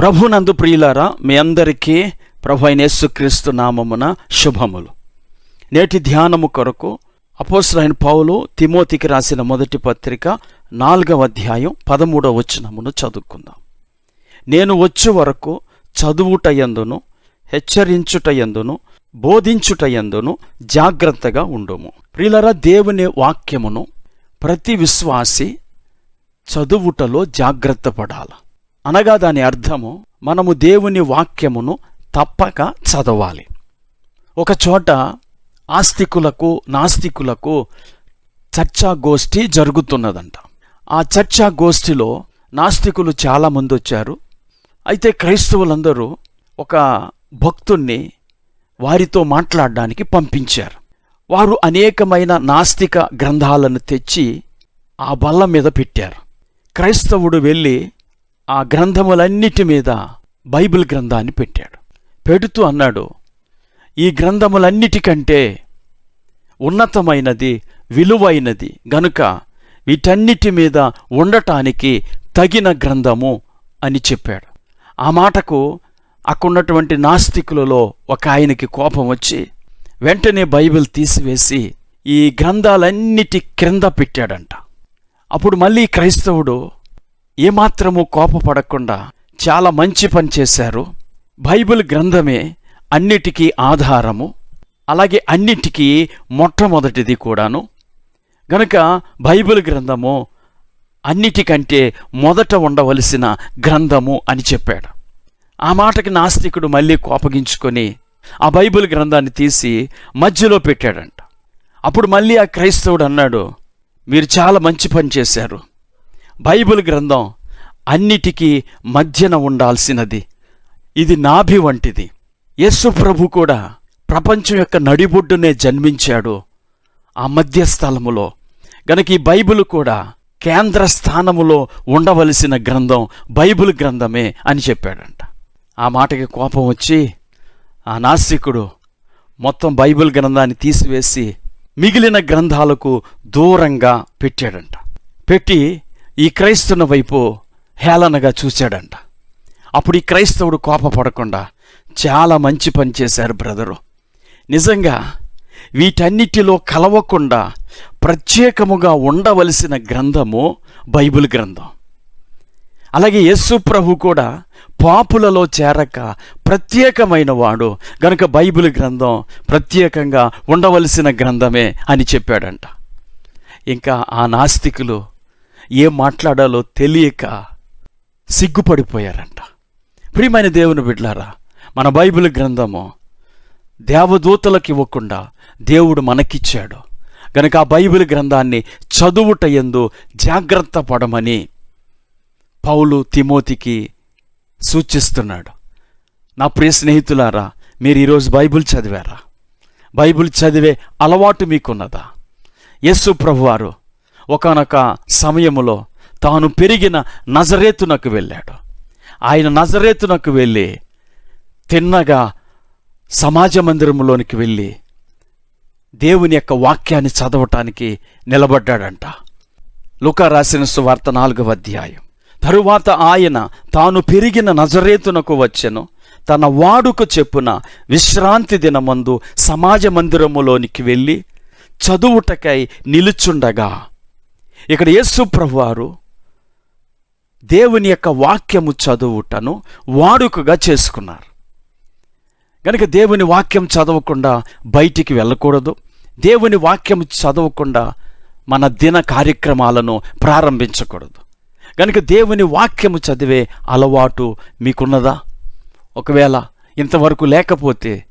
ప్రభునందు ప్రియులారా మీ అందరికీ ప్రభు అయిన యేసుక్రీస్తు నామమున శుభములు. నేటి ధ్యానము కొరకు అపోసరైన పౌలు తిమోతికి రాసిన మొదటి పత్రిక నాలుగవ అధ్యాయం పదమూడవ వచనమును చదువుకుందాం. నేను వచ్చు వరకు చదువుటయందును హెచ్చరించుటయందును బోధించుటయందును జాగ్రత్తగా ఉండుము. ప్రియులరా దేవుని వాక్యమును ప్రతి విశ్వాసి చదువుటలో జాగ్రత్త పడాలి. అనగా దాని అర్థము మనము దేవుని వాక్యమును తప్పక చదవాలి. ఒక చోట ఆస్తికులకు నాస్తికులకు చర్చా గోష్ఠి జరుగుతున్నదంట. ఆ చర్చా గోష్ఠిలో నాస్తికులు చాలామంది వచ్చారు. అయితే క్రైస్తవులందరూ ఒక భక్తుణ్ణి వారితో మాట్లాడడానికి పంపించారు. వారు అనేకమైన నాస్తిక గ్రంథాలను తెచ్చి ఆ బల్ల మీద పెట్టారు. క్రైస్తవుడు వెళ్ళి ఆ గ్రంథములన్నిటి మీద బైబిల్ గ్రంథాన్ని పెట్టాడు. పెడుతూ అన్నాడు ఈ గ్రంథములన్నిటికంటే ఉన్నతమైనది విలువైనది గనుక వీటన్నిటి మీద ఉండటానికి తగిన గ్రంథము అని చెప్పాడు. ఆ మాటకు అక్కడున్నటువంటి నాస్తికులలో ఒక ఆయనకి కోపం వచ్చి వెంటనే బైబిల్ తీసివేసి ఈ గ్రంథాలన్నిటి క్రింద పెట్టాడంట. అప్పుడు మళ్ళీ క్రైస్తవుడు ఏమాత్రము కోపపడకుండా చాలా మంచి పని చేశారు. బైబిల్ గ్రంథమే అన్నిటికీ ఆధారము. అలాగే అన్నిటికీ మొట్టమొదటిది కూడాను. గనుక బైబిల్ గ్రంథము అన్నిటికంటే మొదట ఉండవలసిన గ్రంథము అని చెప్పాడు. ఆ మాటకి నాస్తికుడు మళ్ళీ కోపగించుకొని ఆ బైబిల్ గ్రంథాన్ని తీసి మధ్యలో పెట్టాడంట. అప్పుడు మళ్ళీ ఆ క్రైస్తవుడు అన్నాడు మీరు చాలా మంచి పని చేశారు. బైబిల్ గ్రంథం అన్నిటికీ మధ్యన ఉండాల్సినది. ఇది నాభి వంటిది. యేసు ప్రభు కూడా ప్రపంచం యొక్క నడిబొడ్డునే జన్మించాడు ఆ మధ్య స్థలములో గనక ఈ బైబిల్ కూడా కేంద్ర స్థానములో ఉండవలసిన గ్రంథం బైబిల్ గ్రంథమే అని చెప్పాడంట. ఆ మాటకి కోపం వచ్చి ఆ నాస్తికుడు మొత్తం బైబిల్ గ్రంథాన్ని తీసివేసి మిగిలిన గ్రంథాలకు దూరంగా పెట్టాడంట. పెట్టి ఈ క్రైస్తవుని వైపు హేళనగా చూశాడంట. అప్పుడు ఈ క్రైస్తవుడు కోపపడకుండా చాలా మంచి పని చేశారు బ్రదరు. నిజంగా వీటన్నిటిలో కలవకుండా ప్రత్యేకముగా ఉండవలసిన గ్రంథము బైబిల్ గ్రంథం. అలాగే యేసు ప్రభు కూడా పాపులలో చేరక ప్రత్యేకమైన వాడు. గనుక బైబిల్ గ్రంథం ప్రత్యేకంగా ఉండవలసిన గ్రంథమే అని చెప్పాడంట. ఇంకా ఆ నాస్తికులు ఏం మాట్లాడాలో తెలియక సిగ్గుపడిపోయారంట. ప్రియమైన దేవుని బిడ్లారా మన బైబిల్ గ్రంథము దేవదూతలకు ఇవ్వకుండా దేవుడు మనకిచ్చాడు. గనక ఆ బైబిల్ గ్రంథాన్ని చదువుట ఎందు జాగ్రత్త పడమని పౌలు తిమోతికి సూచిస్తున్నాడు. నా ప్రియ స్నేహితులారా మీరు ఈరోజు బైబిల్ చదివారా? బైబిల్ చదివే అలవాటు మీకున్నదా? యేసు ప్రభువారు ఒకనొక సమయములో తాను పెరిగిన నజరేతునకు వెళ్ళాడు. ఆయన నజరేతునకు వెళ్ళి తిన్నగా సమాజ మందిరంలోనికి వెళ్ళి దేవుని యొక్క వాక్యాన్ని చదవటానికి నిలబడ్డాడంట. లుకా రాసిన సువార్త నాలుగవ అధ్యాయం. తరువాత ఆయన తాను పెరిగిన నజరేతునకు వచ్చెను. తన వాడుక చెప్పున విశ్రాంతి దినమందు సమాజ మందిరములోనికి వెళ్ళి చదువుటకై నిలుచుండగా ఇక్కడ యేసు ప్రభువారు దేవుని యొక్క వాక్యము చదువుటను వాడుకగా చేసుకున్నారు. కనుక దేవుని వాక్యం చదవకుండా బయటికి వెళ్ళకూడదు. దేవుని వాక్యం చదవకుండా మన దిన కార్యక్రమాలను ప్రారంభించకూడదు. కనుక దేవుని వాక్యము చదివే అలవాటు మీకున్నదా? ఒకవేళ ఇంతవరకు లేకపోతే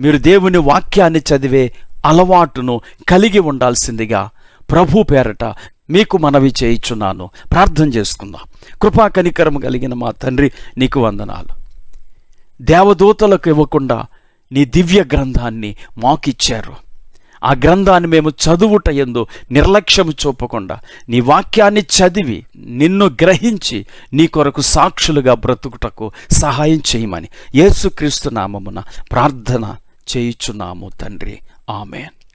మీరు దేవుని వాక్యాన్ని చదివే అలవాటును కలిగి ఉండాల్సిందిగా ప్రభు పేరట మీకు మనవి చేయిచున్నాను. ప్రార్థన చేసుకుందాం. కృపా కనికరం కలిగిన మా తండ్రి నీకు వందనాలు. దేవదూతలకు ఇవ్వకుండా నీ దివ్య గ్రంథాన్ని మాకిచ్చారు. ఆ గ్రంథాన్ని మేము చదువుట ఎందు నిర్లక్ష్యము చూపకుండా నీ వాక్యాన్ని చదివి నిన్ను గ్రహించి నీ కొరకు సాక్షులుగా బ్రతుకుటకు సహాయం చేయమని యేసుక్రీస్తు నామమున ప్రార్థన చేయుచున్నాము తండ్రి. ఆమెన్.